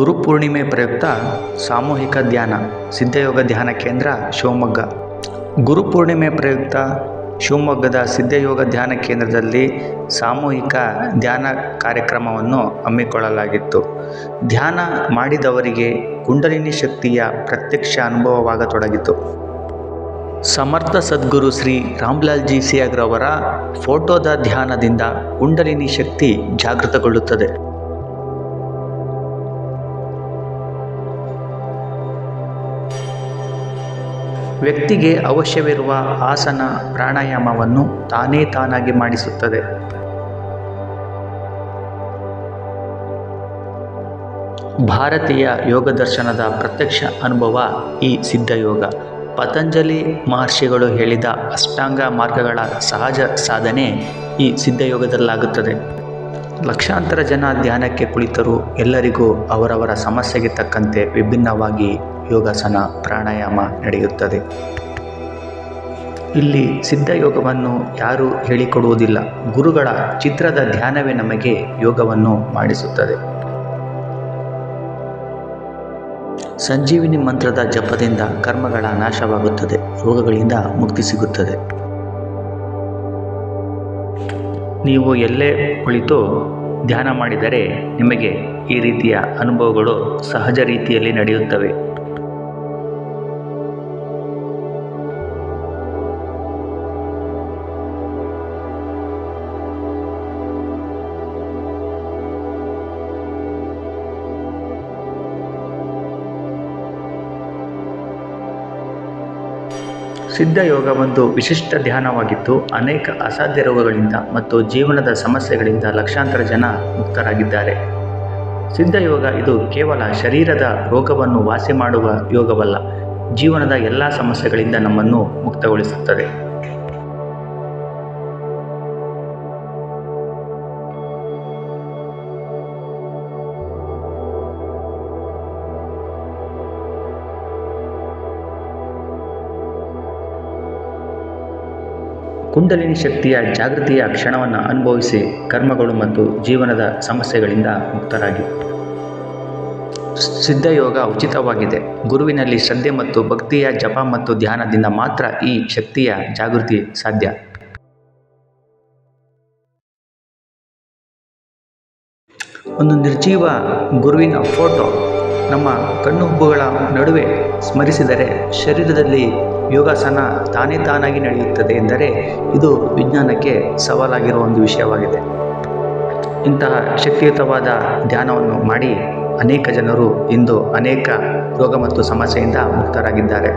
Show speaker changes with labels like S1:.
S1: ಗುರುಪೂರ್ಣಿಮೆ ಪ್ರಯುಕ್ತ ಸಾಮೂಹಿಕ ಧ್ಯಾನ, ಸಿದ್ಧಯೋಗ ಧ್ಯಾನ ಕೇಂದ್ರ ಶಿವಮೊಗ್ಗ. ಗುರುಪೂರ್ಣಿಮೆ ಪ್ರಯುಕ್ತ ಶಿವಮೊಗ್ಗದ ಸಿದ್ಧಯೋಗ ಧ್ಯಾನ ಕೇಂದ್ರದಲ್ಲಿ ಸಾಮೂಹಿಕ ಧ್ಯಾನ ಕಾರ್ಯಕ್ರಮವನ್ನು ಹಮ್ಮಿಕೊಳ್ಳಲಾಗಿತ್ತು. ಧ್ಯಾನ ಮಾಡಿದವರಿಗೆ ಕುಂಡಲಿನಿ ಶಕ್ತಿಯ ಪ್ರತ್ಯಕ್ಷ ಅನುಭವವಾಗತೊಡಗಿತು. ಸಮರ್ಥ ಸದ್ಗುರು ಶ್ರೀ ರಾಮ್ಲಾಲ್ ಜಿ ಸಿಯಾಗ್ರವರ ಫೋಟೋದ ಧ್ಯಾನದಿಂದ ಕುಂಡಲಿನಿ ಶಕ್ತಿ ಜಾಗೃತಗೊಳ್ಳುತ್ತದೆ. ವ್ಯಕ್ತಿಗೆ ಅವಶ್ಯವಿರುವ ಆಸನ ಪ್ರಾಣಾಯಾಮವನ್ನು ತಾನೇ ತಾನಾಗಿ ಮಾಡಿಸುತ್ತದೆ. ಭಾರತೀಯ ಯೋಗ ದರ್ಶನದ ಪ್ರತ್ಯಕ್ಷ ಅನುಭವ ಈ ಸಿದ್ಧಯೋಗ ಪತಂಜಲಿ ಮಹರ್ಷಿಗಳು ಹೇಳಿದ ಅಷ್ಟಾಂಗ ಮಾರ್ಗಗಳ ಸಹಜ ಸಾಧನೆ ಈ ಸಿದ್ಧಯೋಗದಲ್ಲಾಗುತ್ತದೆ ಲಕ್ಷಾಂತರ ಜನ ಧ್ಯಾನಕ್ಕೆ ಕುಳಿತರೂ ಎಲ್ಲರಿಗೂ ಅವರವರ ಸಮಸ್ಯೆಗೆ ತಕ್ಕಂತೆ ವಿಭಿನ್ನವಾಗಿ ಯೋಗಾಸನ ಪ್ರಾಣಾಯಾಮ ನಡೆಯುತ್ತದೆ. ಇಲ್ಲಿ ಸಿದ್ಧಯೋಗವನ್ನು ಯಾರೂ ಹೇಳಿಕೊಡುವುದಿಲ್ಲ. ಗುರುಗಳ ಚಿತ್ರದ ಧ್ಯಾನವೇ ನಮಗೆ ಯೋಗವನ್ನು ಮಾಡಿಸುತ್ತದೆ. ಸಂಜೀವಿನಿ ಮಂತ್ರದ ಜಪದಿಂದ ಕರ್ಮಗಳ ನಾಶವಾಗುತ್ತದೆ. ರೋಗಗಳಿಂದ ಮುಕ್ತಿ ಸಿಗುತ್ತದೆ. ನೀವು ಎಲ್ಲೇ ಕುಳಿತು ಧ್ಯಾನ ಮಾಡಿದರೆ ನಿಮಗೆ ಈ ರೀತಿಯ ಅನುಭವಗಳು ಸಹಜ ರೀತಿಯಲ್ಲಿ ನಡೆಯುತ್ತವೆ. ಸಿದ್ಧಯೋಗ ಒಂದು ವಿಶಿಷ್ಟ ಧ್ಯಾನವಾಗಿದ್ದು ಅನೇಕ ಅಸಾಧ್ಯ ರೋಗಗಳಿಂದ ಮತ್ತು ಜೀವನದ ಸಮಸ್ಯೆಗಳಿಂದ ಲಕ್ಷಾಂತರ ಜನ ಮುಕ್ತರಾಗಿದ್ದಾರೆ. ಸಿದ್ಧಯೋಗ ಇದು ಕೇವಲ ಶರೀರದ ರೋಗವನ್ನು ವಾಸಿ ಮಾಡುವ ಯೋಗವಲ್ಲ, ಜೀವನದ ಎಲ್ಲ ಸಮಸ್ಯೆಗಳಿಂದ ನಮ್ಮನ್ನು ಮುಕ್ತಗೊಳಿಸುತ್ತದೆ. ಕುಂಡಲಿನಿ ಶಕ್ತಿಯ ಜಾಗೃತಿಯ ಕ್ಷಣವನ್ನು ಅನುಭವಿಸಿ ಕರ್ಮಗಳು ಮತ್ತು ಜೀವನದ ಸಮಸ್ಯೆಗಳಿಂದ ಮುಕ್ತರಾಗಿ. ಸಿದ್ಧಯೋಗ ಉಚಿತವಾಗಿದೆ. ಗುರುವಿನಲ್ಲಿ ಶ್ರದ್ಧೆ ಮತ್ತು ಭಕ್ತಿಯ ಜಪ ಮತ್ತು ಧ್ಯಾನದಿಂದ ಮಾತ್ರ ಈ ಶಕ್ತಿಯ ಜಾಗೃತಿ ಸಾಧ್ಯ. ಒಂದು ನಿರ್ಜೀವ ಗುರುವಿನ ಫೋಟೋ. ನಮ್ಮ ಕಣ್ಣುಬ್ಬುಗಳ ನಡುವೆ ಸ್ಮರಿಸಿದರೆ ಶರೀರದಲ್ಲಿ ಯೋಗಾಸನ ತಾನೇ ತಾನಾಗಿ ನಡೆಯುತ್ತದೆ ಎಂದರೆ ಇದು ವಿಜ್ಞಾನಕ್ಕೆ ಸವಾಲಾಗಿರುವ ಒಂದು ವಿಷಯವಾಗಿದೆ. ಇಂತಹ ಶಕ್ತಿಯುತವಾದ ಧ್ಯಾನವನ್ನು ಮಾಡಿ ಅನೇಕ ಜನರು ಇಂದು ಅನೇಕ ರೋಗ ಮತ್ತು ಸಮಸ್ಯೆಯಿಂದ ಮುಕ್ತರಾಗಿದ್ದಾರೆ.